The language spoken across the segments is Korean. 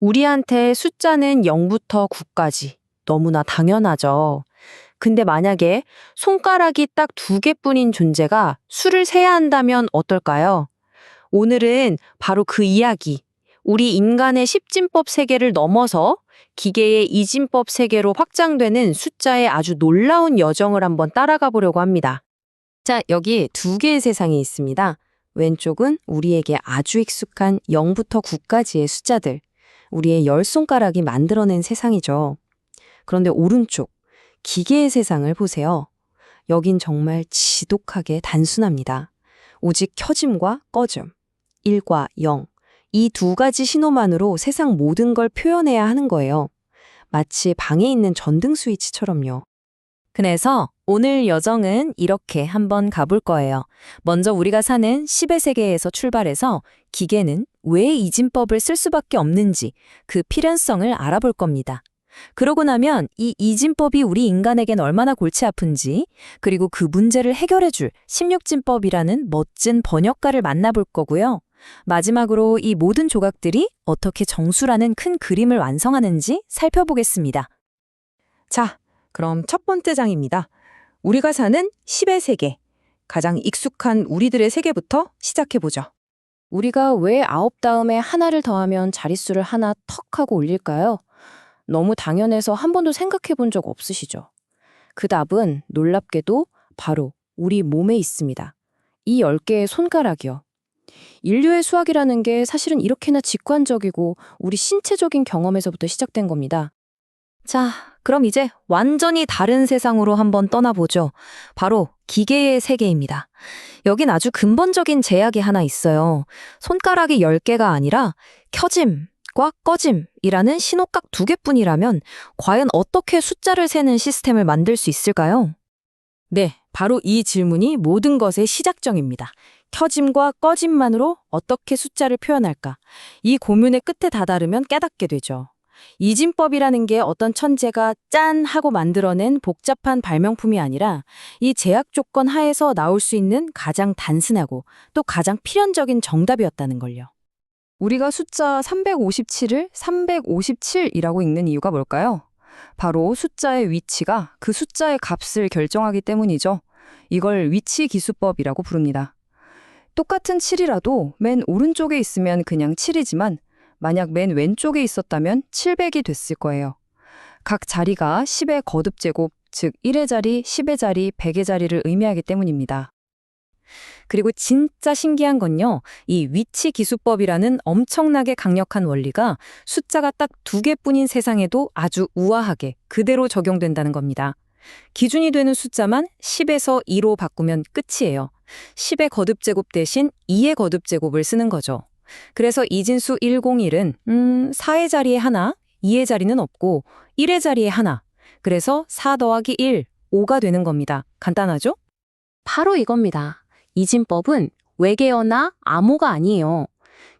우리한테 숫자는 0부터 9까지 너무나 당연하죠. 근데 만약에 손가락이 딱 두 개뿐인 존재가 수를 세야 한다면 어떨까요? 오늘은 바로 그 이야기, 우리 인간의 십진법 세계를 넘어서 기계의 이진법 세계로 확장되는 숫자의 아주 놀라운 여정을 한번 따라가 보려고 합니다. 자, 여기 두 개의 세상이 있습니다. 왼쪽은 우리에게 아주 익숙한 0부터 9까지의 숫자들, 우리의 열 손가락이 만들어낸 세상이죠. 그런데 오른쪽, 기계의 세상을 보세요. 여긴 정말 지독하게 단순합니다. 오직 켜짐과 꺼짐, 1과 0, 이 두 가지 신호만으로 세상 모든 걸 표현해야 하는 거예요. 마치 방에 있는 전등 스위치처럼요. 그래서 오늘 여정은 이렇게 한번 가볼 거예요. 먼저 우리가 사는 10의 세계에서 출발해서 기계는 왜 이진법을 쓸 수밖에 없는지 그 필연성을 알아볼 겁니다. 그러고 나면 이 이진법이 우리 인간에겐 얼마나 골치 아픈지, 그리고 그 문제를 해결해줄 16진법이라는 멋진 번역가를 만나볼 거고요. 마지막으로 이 모든 조각들이 어떻게 정수라는 큰 그림을 완성하는지 살펴보겠습니다. 자, 그럼 첫 번째 장입니다. 우리가 사는 10의 세계. 가장 익숙한 우리들의 세계부터 시작해보죠. 우리가 왜 아홉 다음에 하나를 더하면 자릿수를 하나 턱 하고 올릴까요? 너무 당연해서 한 번도 생각해 본 적 없으시죠? 그 답은 놀랍게도 바로 우리 몸에 있습니다. 이 10개의 손가락이요. 인류의 수학이라는 게 사실은 이렇게나 직관적이고 우리 신체적인 경험에서부터 시작된 겁니다. 자, 그럼 이제 완전히 다른 세상으로 한번 떠나보죠. 바로 기계의 세계입니다. 여긴 아주 근본적인 제약이 하나 있어요. 손가락이 10개가 아니라 켜짐 과 꺼짐이라는 신호각 두 개뿐이라면 과연 어떻게 숫자를 세는 시스템을 만들 수 있을까요? 네, 바로 이 질문이 모든 것의 시작점입니다. 켜짐과 꺼짐만으로 어떻게 숫자를 표현할까? 이 고민의 끝에 다다르면 깨닫게 되죠. 이진법이라는 게 어떤 천재가 짠 하고 만들어낸 복잡한 발명품이 아니라 이 제약 조건 하에서 나올 수 있는 가장 단순하고 또 가장 필연적인 정답이었다는 걸요. 우리가 숫자 357을 357이라고 읽는 이유가 뭘까요? 바로 숫자의 위치가 그 숫자의 값을 결정하기 때문이죠. 이걸 위치 기수법이라고 부릅니다. 똑같은 7이라도 맨 오른쪽에 있으면 그냥 7이지만 만약 맨 왼쪽에 있었다면 700이 됐을 거예요. 각 자리가 10의 거듭 제곱, 즉 1의 자리, 10의 자리, 100의 자리를 의미하기 때문입니다. 그리고 진짜 신기한 건요, 이 위치 기수법이라는 엄청나게 강력한 원리가 숫자가 딱 두 개뿐인 세상에도 아주 우아하게 그대로 적용된다는 겁니다. 기준이 되는 숫자만 10에서 2로 바꾸면 끝이에요. 10의 거듭제곱 대신 2의 거듭제곱을 쓰는 거죠. 그래서 이진수 101은 음, 4의 자리에 하나, 2의 자리는 없고 1의 자리에 하나. 그래서 4 더하기 1, 5가 되는 겁니다. 간단하죠? 바로 이겁니다. 이진법은 외계어나 암호가 아니에요.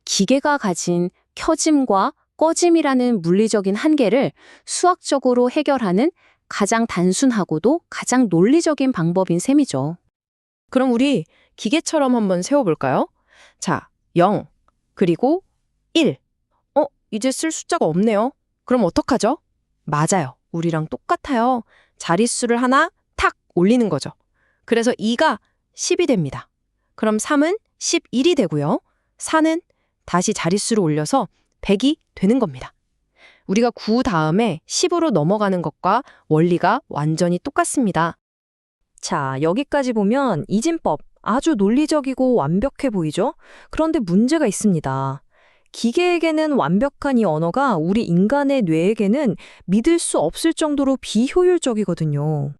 기계가 가진 켜짐과 꺼짐이라는 물리적인 한계를 수학적으로 해결하는 가장 단순하고도 가장 논리적인 방법인 셈이죠. 그럼 우리 기계처럼 한번 세워볼까요? 자, 0, 그리고 1. 어, 이제 쓸 숫자가 없네요. 그럼 어떡하죠? 맞아요. 우리랑 똑같아요. 자릿수를 하나 탁 올리는 거죠. 그래서 2가 10이 됩니다. 그럼 3은 11이 되고요. 4는 다시 자릿수를 올려서 100이 되는 겁니다. 우리가 9 다음에 10으로 넘어가는 것과 원리가 완전히 똑같습니다. 자, 여기까지 보면 이진법 아주 논리적이고 완벽해 보이죠? 그런데 문제가 있습니다. 기계에게는 완벽한 이 언어가 우리 인간의 뇌에게는 믿을 수 없을 정도로 비효율적이거든요.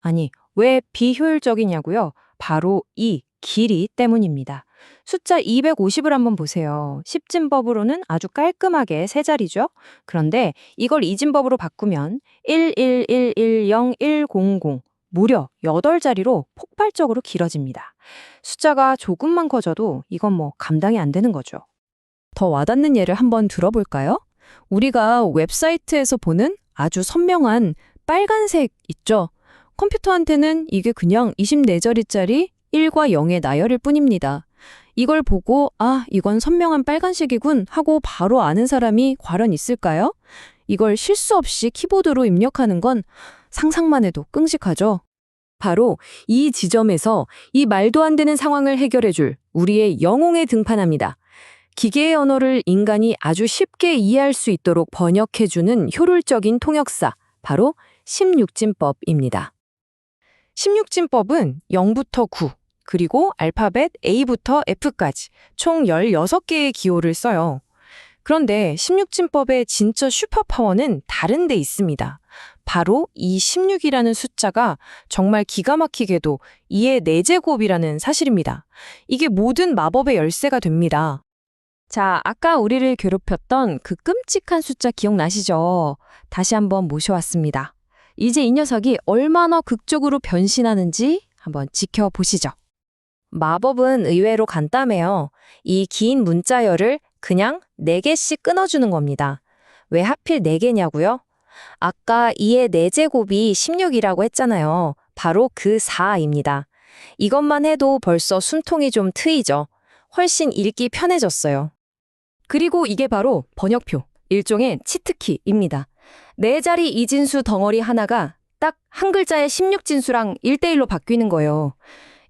아니, 왜 비효율적이냐고요? 바로 이 길이 때문입니다. 숫자 250을 한번 보세요. 10진법으로는 아주 깔끔하게 세 자리죠? 그런데 이걸 이진법으로 바꾸면 1111010 무려 8자리로 폭발적으로 길어집니다. 숫자가 조금만 커져도 이건 뭐 감당이 안 되는 거죠. 더 와닿는 예를 한번 들어볼까요? 우리가 웹사이트에서 보는 아주 선명한 빨간색 있죠? 컴퓨터한테는 이게 그냥 24자리짜리 1과 0의 나열일 뿐입니다. 이걸 보고 아, 이건 선명한 빨간색이군 하고 바로 아는 사람이 과연 있을까요? 이걸 실수 없이 키보드로 입력하는 건 상상만 해도 끔찍하죠. 바로 이 지점에서 이 말도 안 되는 상황을 해결해줄 우리의 영웅에 등판합니다. 기계의 언어를 인간이 아주 쉽게 이해할 수 있도록 번역해주는 효율적인 통역사, 바로 16진법입니다. 16진법은 0부터 9, 그리고 알파벳 A부터 F까지 총 16개의 기호를 써요. 그런데 16진법의 진짜 슈퍼파워는 다른 데 있습니다. 바로 이 16이라는 숫자가 정말 기가 막히게도 2의 4제곱이라는 사실입니다. 이게 모든 마법의 열쇠가 됩니다. 자, 아까 우리를 괴롭혔던 그 끔찍한 숫자 기억나시죠? 다시 한번 모셔왔습니다. 이제 이 녀석이 얼마나 극적으로 변신하는지 한번 지켜보시죠. 마법은 의외로 간단해요. 이 긴 문자열을 그냥 4개씩 끊어주는 겁니다. 왜 하필 4개냐고요? 아까 2의 4제곱이 16이라고 했잖아요. 바로 그 4입니다. 이것만 해도 벌써 숨통이 좀 트이죠. 훨씬 읽기 편해졌어요. 그리고 이게 바로 번역표, 일종의 치트키입니다. 네 자리 이진수 덩어리 하나가 딱 한 글자의 16진수랑 1대1로 바뀌는 거예요.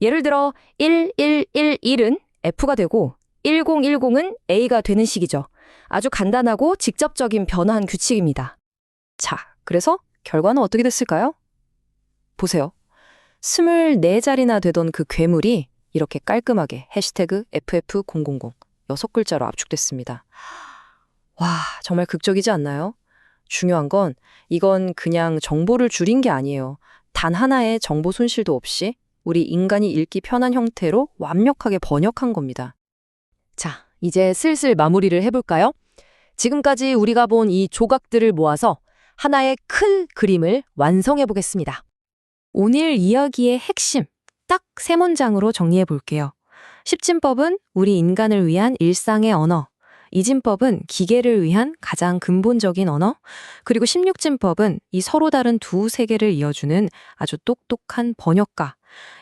예를 들어 1111은 F가 되고 1010은 A가 되는 식이죠. 아주 간단하고 직접적인 변환 규칙입니다. 자, 그래서 결과는 어떻게 됐을까요? 보세요. 24자리나 되던 그 괴물이 이렇게 깔끔하게 해시태그 FF000 여섯 글자로 압축됐습니다. 와, 정말 극적이지 않나요? 중요한 건 이건 그냥 정보를 줄인 게 아니에요. 단 하나의 정보 손실도 없이 우리 인간이 읽기 편한 형태로 완벽하게 번역한 겁니다. 자, 이제 슬슬 마무리를 해볼까요? 지금까지 우리가 본 이 조각들을 모아서 하나의 큰 그림을 완성해 보겠습니다. 오늘 이야기의 핵심, 딱 세 문장으로 정리해 볼게요. 십진법은 우리 인간을 위한 일상의 언어, 이진법은 기계를 위한 가장 근본적인 언어, 그리고 십육진법은 이 서로 다른 두 세계를 이어주는 아주 똑똑한 번역가.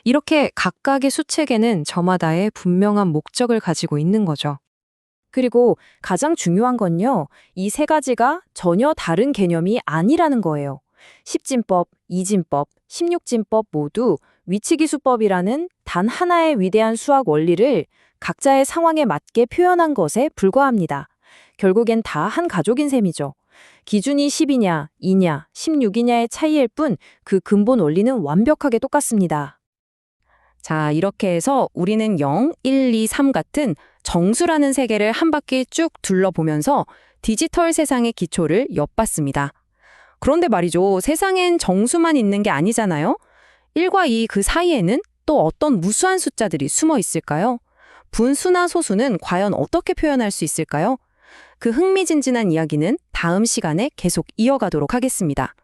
이렇게 각각의 수책에는 저마다의 분명한 목적을 가지고 있는 거죠. 그리고 가장 중요한 건요, 이 세 가지가 전혀 다른 개념이 아니라는 거예요. 십진법, 이진법, 십육진법 모두 위치기수법이라는 단 하나의 위대한 수학 원리를 각자의 상황에 맞게 표현한 것에 불과합니다. 결국엔 다 한 가족인 셈이죠. 기준이 10이냐, 2냐, 16이냐의 차이일 뿐 그 근본 원리는 완벽하게 똑같습니다. 자, 이렇게 해서 우리는 0, 1, 2, 3 같은 정수라는 세계를 한 바퀴 쭉 둘러보면서 디지털 세상의 기초를 엿봤습니다. 그런데 말이죠. 세상엔 정수만 있는 게 아니잖아요. 1과 2 그 사이에는 또 어떤 무수한 숫자들이 숨어 있을까요? 분수나 소수는 과연 어떻게 표현할 수 있을까요? 그 흥미진진한 이야기는 다음 시간에 계속 이어가도록 하겠습니다.